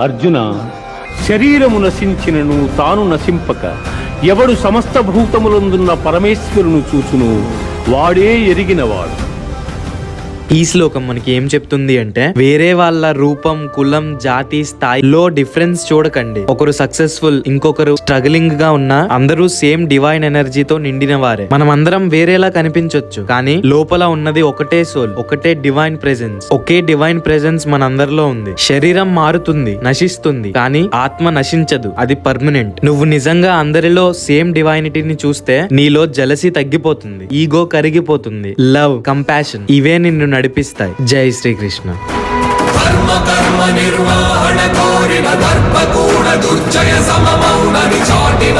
అర్జున శరీరము నశించినను తాను నశింపక ఎవడు సమస్త భూతములందున్న పరమేశ్వరును చూచును వాడే ఎరిగినవాడు. ఈ శ్లోకం మనకి ఏం చెప్తుంది అంటే వేరే వాళ్ళ రూపం కులం జాతి స్థాయిలో డిఫరెన్స్ చూడకండి. ఒకరు సక్సెస్ఫుల్ ఇంకొకరు స్ట్రగలింగ్గా ఉన్న అందరూ సేమ్ డివైన్ ఎనర్జీతో నిండిన వారే. మనం అందరం వేరేలా కనిపించొచ్చు కానీ లోపల ఉన్నది ఒకటే సోల్ ఒకటే డివైన్ ప్రెజెన్స్ ఒకే డివైన్ ప్రెజెన్స్ మనందరిలో ఉంది. శరీరం మారుతుంది నశిస్తుంది కానీ ఆత్మ నశించదు అది పర్మనెంట్ నువ్వు నిజంగా అందరిలో సేమ్ డివైనిటీని చూస్తే నీలో జలసి తగ్గిపోతుంది ఈగో కరిగిపోతుంది లవ్ కంపాషన్ ఇవే నిన్ను నడిపిస్తాయి. జై శ్రీకృష్ణ. కర్మ కర్మ నిర్వహణ కోరిన దర్పకూడ దుర్జయ సమమౌనని చాటిన